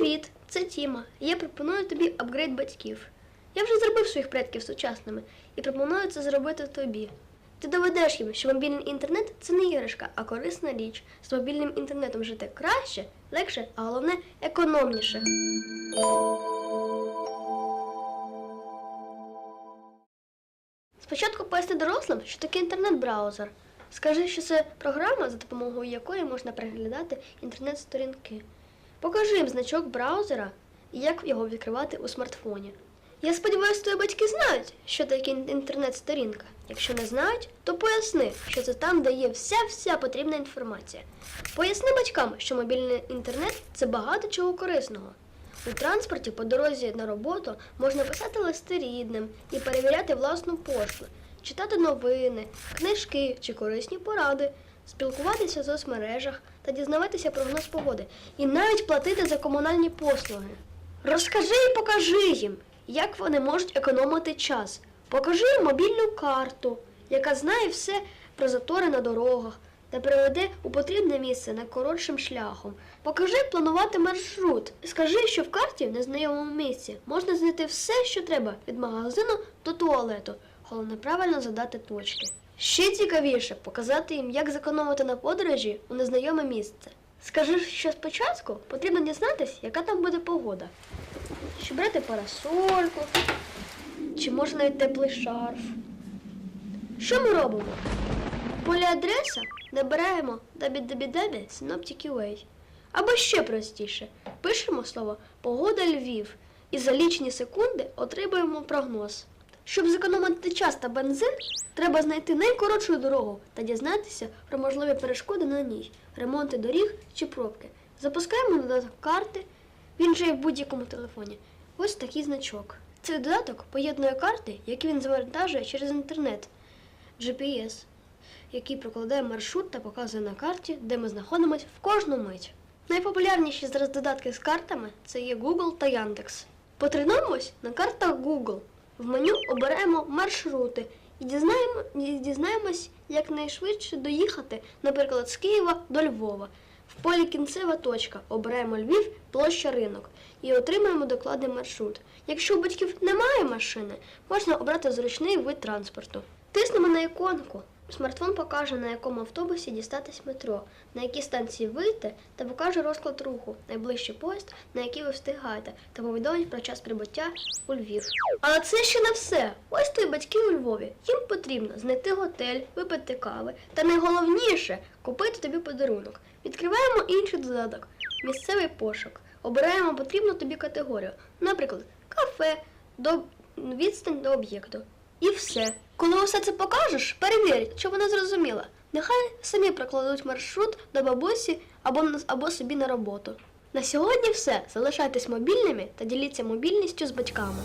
Привіт, це Тіма. Я пропоную тобі апгрейд батьків. Я вже зробив своїх предків сучасними і пропоную це зробити тобі. Ти доведеш їм, що мобільний інтернет це не іграшка, а корисна річ. З мобільним інтернетом жити краще, легше, а головне економніше. Спочатку поясни дорослим, що таке інтернет-браузер. Скажи, що це програма, за допомогою якої можна переглядати інтернет-сторінки. Покажи їм значок браузера і як його відкривати у смартфоні. Я сподіваюся, твої батьки знають, що таке інтернет-сторінка. Якщо не знають, то поясни, що це там, де є вся-вся потрібна інформація. Поясни батькам, що мобільний інтернет це багато чого корисного. У транспорті по дорозі на роботу можна писати листи рідним і перевіряти власну пошту, читати новини, книжки чи корисні поради, спілкуватися в соцмережах та дізнаватися прогноз погоди, і навіть платити за комунальні послуги. Розкажи і покажи їм, як вони можуть економити час. Покажи їм мобільну карту, яка знає все про затори на дорогах та приведе у потрібне місце найкоротшим шляхом. Покажи планувати маршрут. Скажи, що в карті в незнайомому місці можна знайти все, що треба від магазину до туалету. Головне правильно задати точки. Ще цікавіше показати їм, як зекономити на подорожі у незнайоме місце. Скажи, що спочатку потрібно дізнатись, яка там буде погода. Чи брати парасольку, чи може навіть теплий шарф. Що ми робимо? В полі адреса набираємо www synoptic.ua. Або ще простіше, пишемо слово Погода Львів і за лічні секунди отримуємо прогноз. Щоб зекономити час та бензин, треба знайти найкоротшу дорогу та дізнатися про можливі перешкоди на ній, ремонти доріг чи пробки. Запускаємо додаток карти, він же є в будь-якому телефоні. Ось такий значок. Цей додаток поєднує карти, які він завантажує через інтернет, GPS, який прокладає маршрут та показує на карті, де ми знаходимося в кожну мить. Найпопулярніші зараз додатки з картами це є Google та Яндекс. Потренуємось на картах Google. В меню обираємо маршрути і дізнаємо, дізнаємось, як найшвидше доїхати, наприклад, з Києва до Львова. В полі кінцева точка обираємо Львів, площа ринок і отримаємо докладний маршрут. Якщо у батьків немає машини, можна обрати зручний вид транспорту. Тиснемо на іконку. Смартфон покаже, на якому автобусі дістатись метро, на якій станції вийти та покаже розклад руху, найближчий поїзд, на який ви встигаєте, та повідомить про час прибуття у Львів. Але це ще не все. Ось твої батьки у Львові. Їм потрібно знайти готель, випити кави та найголовніше купити тобі подарунок. Відкриваємо інший додаток місцевий пошук. Обираємо потрібну тобі категорію, наприклад, кафе, до відстань до об'єкту. І все. Коли усе це покажеш, перевір, чи вона зрозуміла. Нехай самі прокладуть маршрут до бабусі або, або собі на роботу. На сьогодні все. Залишайтесь мобільними та діліться мобільністю з батьками.